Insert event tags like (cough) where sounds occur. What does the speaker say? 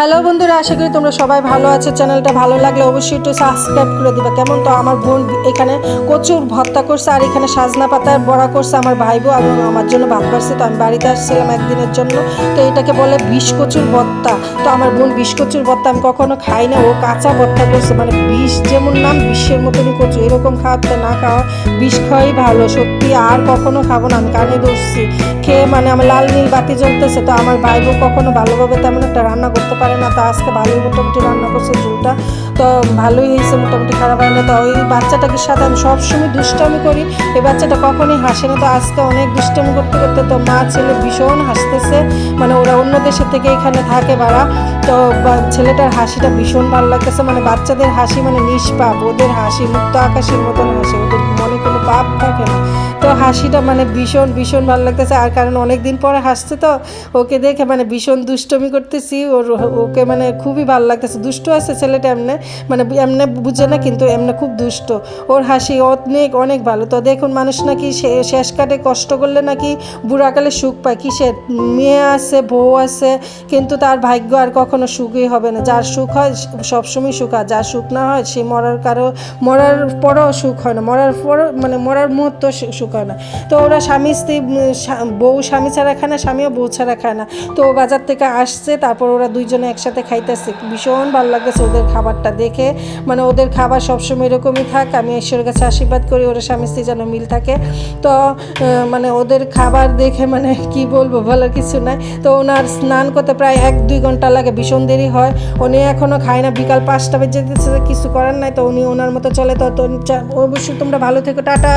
Hello বন্ধুরা, আশা করি তোমরা সবাই ভালো আছো। চ্যানেলটা ভালো লাগলে অবশ্যই একটু সাবস্ক্রাইব করে দিবা। কেমন তো আমার বোন এখানে কচুর ভর্তা করছে, আর এখানে সাজনা পাতার বড়া করছে আমার ভাই বউ এবং আমার জন্য ভাত পারছে তো আমি বাড়িতে আসছিলাম একদিনের জন্য। তো এটাকে বলে বিষ কচুর ভর্তা তো আমার বোন বিষ কচুর আমি কখনো খাই না। ও কাঁচা ভর্তা করছে মানে বিষ যেমন নাম, বিষের মতনই কচু এরকম খাওয়াতে না খাওয়া বিষ খাওয়াই ভালো, সত্যি আর কখনো খাব না। আমি কানে ধরছি। খেয়ে মানে আমার লাল নীল বাতি জ্বলতেছে। তো আমার ভাই বউ কখনো ভালোভাবে তেমন একটা রান্না করতে পারে না, তো আজকে ভালোই মোটামুটি রান্না করছে ঝুলটা। তো ভালোই হয়েছে, মোটামুটি খারাপ হয় না। তো ওই বাচ্চাটাকে সাথে আমি সবসময় দুষ্টামি করি। এই বাচ্চাটা কখনোই হাসে না। তো আজকে অনেক দুষ্টামি করতে করতে তো মা, ছেলে ভীষণ হাসতেছে। মানে ওরা অন্য দেশের থেকে এখানে থাকে বাড়া। তো ছেলেটার হাসিটা ভীষণ ভালো লাগতেছে। মানে বাচ্চাদের হাসি মানে নিষ্পাপ। ওদের হাসি, মুক্ত আকাশের মতন হাসি। ওদের পাপ থাকে না। তো হাসিটা মানে ভীষণ ভীষণ ভালো লাগতেছে। আর কারণ অনেক দিন পরে হাসছে তো, ওকে দেখে মানে ভীষণ দুষ্টমি করতেছি। ওর, ওকে মানে খুবই ভালো লাগতেছে। দুষ্ট আছে ছেলেটা এমনি মানে এমনি বুঝে না, কিন্তু এমনি খুব দুষ্ট। ওর হাসি অনেক অনেক ভালো। তো দেখুন মানুষ নাকি শেষ কাটে কষ্ট করলে নাকি বুড়াকালে সুখ পায়। কিসের? মেয়ে আছে, বউ আছে, কিন্তু তার ভাগ্য আর কখনো সুখই হবে না। যার সুখ হয়, সবসময় সুখ। হয় যার সুখ না হয়, সে মরার কারও, মরার পরও সুখ হয় না। মরার পরও মানে মরার মুহূর্ত হয় না। তো ওরা স্বামী, স্ত্রী বউ স্বামী ছাড়া খায় না, স্বামীও বউ ছাড়া খায় না। তো বাজার থেকে আসছে, তারপর ওরা দুইজনে একসাথে খাইতেছে। ভীষণ ভালো লাগতেছে ওদের খাবারটা দেখে। মানে ওদের খাবার সবসময় এরকমই থাক, আমি ঈশ্বরের কাছে আশীর্বাদ করি, ওরা স্বামী, স্ত্রী যেন মিল থাকে। তো মানে ওদের খাবার দেখে মানে (laughs) কি বলব বলার কিছু নাই। তো ওনার স্নান করতে প্রায় এক, দুই ঘণ্টা লাগে, ভীষণ দেরি হয়। উনি এখনও খায় না, বিকাল পাঁচটা বেজে কিছু করার নাই। তো উনি ওনার মতো চলে, তো অবশ্যই তোমরা ভালো থেকো, টাটা।